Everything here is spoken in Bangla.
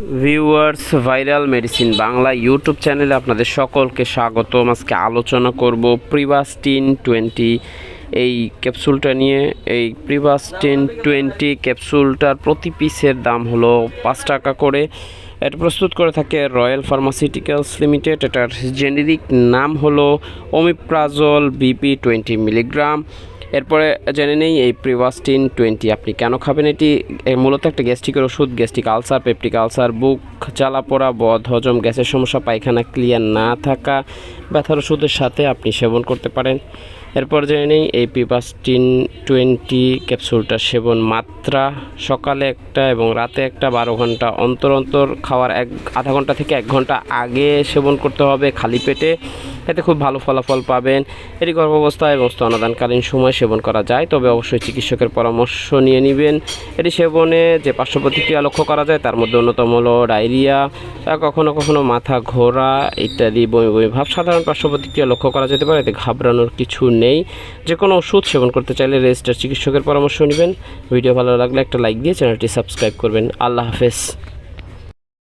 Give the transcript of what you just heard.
Viewers, viral medicine Bangla YouTube চ্যানেলে আপনাদের সকলকে স্বাগতম। আজকে আলোচনা করব প্রিভাস্টিন টোয়েন্টি। এই ক্যাপসুলটা নিয়ে, এই প্রিভাস্টিন টোয়েন্টি ক্যাপসুলটার প্রতি পিসের দাম হলো পাঁচ টাকা করে। এটা প্রস্তুত করে থাকে রয়্যাল ফার্মাসিউটিক্যালস লিমিটেড এটার জেনেরিক নাম হলো ওমিপ্রাজল বিপি টোয়েন্টি মিলিগ্রাম এরপরে জেনে নেই, এই প্রিভাস্টিন টোয়েন্টি আপনি কেন খাবেন? এটি মূলত একটা গ্যাস্ট্রিকের ওষুধ, গ্যাস্ট্রিক আলসার, পেপটিক আলসার, বুক জ্বালা পোড়া, বদ হজম, গ্যাসের সমস্যা, পায়খানা ক্লিয়ার না থাকা, ব্যথার ওষুধের সাথে আপনি সেবন করতে পারেন। এরপর জেনে নেই, এই প্রিভাস্টিন টোয়েন্টি ক্যাপসুলটার সেবন মাত্রা, সকালে একটা এবং রাতে একটা বারো ঘণ্টা অন্তর অন্তর খাওয়ার এক, আধা ঘণ্টা থেকে এক ঘণ্টা আগে সেবন করতে হবে খালি পেটে। এতে খুব ভালো ফলাফল পাবেন। এটি গর্ভাবস্থা এবং স্তনদানকালীন সময় সেবন করা যায়, তবে অবশ্যই চিকিৎসকের পরামর্শ নিয়ে নেবেন। এটি সেবনে যে পার্শ্ব প্রতিক্রিয়া লক্ষ্য করা যায়, তার মধ্যে অন্যতম হলো ডায়রিয়া কখনো কখনো মাথা ঘোরা ইত্যাদি বমি বমি ভাব। সাধারণ পার্শ্ব প্রতিক্রিয়া লক্ষ্য করা যেতে পারে, এতে ঘাবড়ানোর কিছু নেই। যে কোনো ওষুধ সেবন করতে চাইলে রেজিস্টার চিকিৎসকের পরামর্শ নেবেন। ভিডিও ভালো লাগলে একটা লাইক দিয়ে চ্যানেলটি সাবস্ক্রাইব করবেন। আল্লাহ হাফেজ।